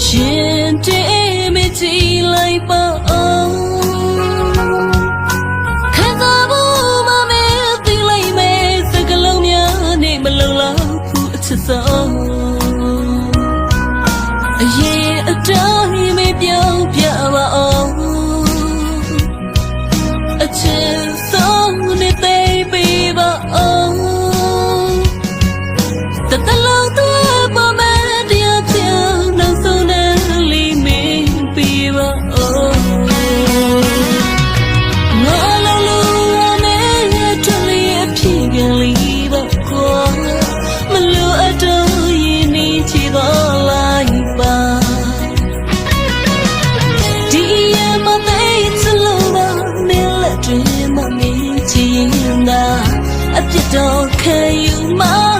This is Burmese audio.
ရင်တည်းမကြည့်လိုက်ပါအောင်ခံစားဖို့မမေ့သိလိုက်မယ်စကလုံးများနဲ့မလုံလောက်ဘူးအချစ်ဆုံးအရေးအတိုင်းမပြောင်းပြပါအောင်အချစ်ဆုံးနဲ့သိပေးပါအောင်တတလ dream of me ချင်တာအပြစ်တော့ခံယူမှာ